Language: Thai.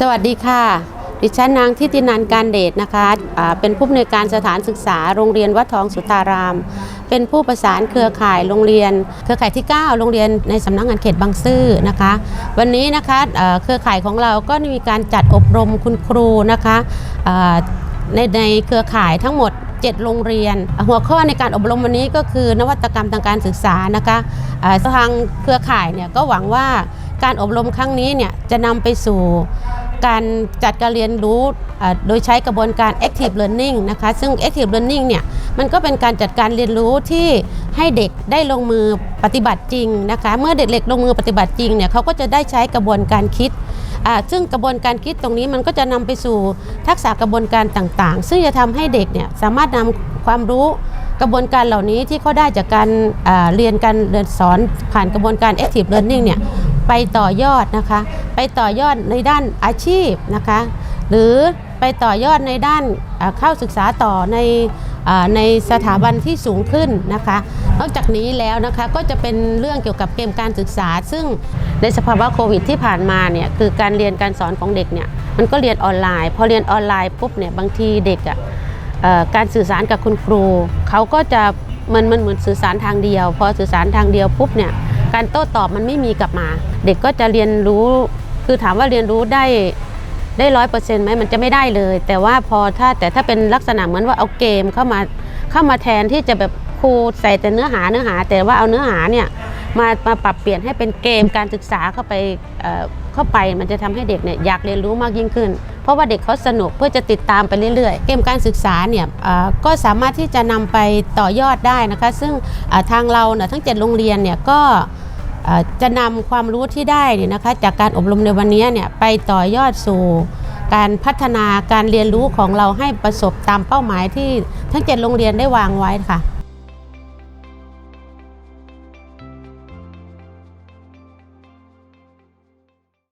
สวัสดีค่ะ ดิฉันนางทิตินันการเดชนะคะอ่าเป็นผู้อำนวยการสถานศึกษาโรงเรียนวัดทองสุทาราม เป็นผู้ประสานเครือข่ายโรงเรียน เครือข่ายที่ 9 โรงเรียนในสำนักงานเขตบางซื่อนะคะ วันนี้นะคะเอ่อเครือข่ายของเราก็มีการจัดอบรมคุณครูนะคะอ่าในในเครือข่ายทั้งหมด7โรงเรียน หัวข้อในการอบรมวันนี้ก็คือนวัตกรรมทางการศึกษานะคะอ่าทางเครือข่ายเนี่ยก็หวังว่าการอบรมครั้งนี้เนี่ยจะนำไปสู่ การจัดการเรียนรู้โดยใช้กระบวนการ active learning นะคะซึ่ง active learning เนี่ยมันก็เป็นการจัดการเรียนรู้ที่ให้เด็กได้ลงมือปฏิบัติจริงนะคะเมื่อเด็กๆลงมือปฏิบัติจริงเนี่ยเขาก็จะได้ใช้กระบวนการคิด ซึ่งกระบวนการคิดตรงนี้มันก็จะนำไปสู่ทักษะกระบวนการต่างๆ ซึ่งจะทำให้เด็กเนี่ยสามารถนำความรู้ กระบวนการเหล่านี้ที่เขาได้จากการอ่าเรียนการเรียนสอนผ่านกระบวนการ active learning เนี่ยไปต่อยอดนะคะ ไปต่อยอดในด้านอาชีพนะคะ หรือไปต่อยอดในด้านอ่าเข้าศึกษาต่อในอในสถาบันที่สูงขึ้นนะคะ นอกจากนี้แล้วนะคะก็จะเป็นเรื่องเกี่ยวกับเกมการศึกษา ซึ่งในสภาวะโควิดที่ผ่านมาเนี่ยคือการเรียนการสอนของเด็กเนี่ยมันก็เรียนออนไลน์ พอเรียนออนไลน์ปุ๊บเนี่ยบางทีเด็กอะเอ่อ การสื่อสารกับคุณครูเขาก็จะมันมันเหมือนสื่อสารทางเดียว พอสื่อสารทางเดียวปุ๊บเนี่ยการโต้ตอบมันไม่มีกลับมา เด็กก็จะเรียนรู้คือถามว่าเรียนรู้ได้ได้ร้อยเปอร์เซ็นต์ไหมมันจะไม่ได้เลย แต่ว่าพอถ้าแต่ถ้าเป็นลักษณะเหมือนว่าเอาเกมเข้ามาเข้ามาแทนที่จะแบบครูใส่แต่เนื้อหาเนื้อหา แต่ว่าเอาเนื้อหาเนี่ยมามาปรับเปลี่ยนให้เป็นเกมการศึกษาเข้าไป เข้าไปมันจะทำให้เด็กเนี่ยอยากเรียนรู้มากยิ่งขึ้น เพราะว่าเด็กเขาสนุกเพื่อจะติดตามไปเรื่อยๆ เกมการศึกษาเนี่ยก็สามารถที่จะนำไปต่อยอดได้นะคะ ซึ่งทางเราเนี่ยทั้ง 7 โรงเรียนเนี่ยก็จะนำความรู้ที่ได้เนี่ยนะคะจากการอบรมในวันนี้เนี่ยไปต่อยอดสู่การพัฒนาการเรียนรู้ของเราให้ประสบตามเป้าหมายที่ทั้ง 7 โรงเรียนได้วางไว้ค่ะ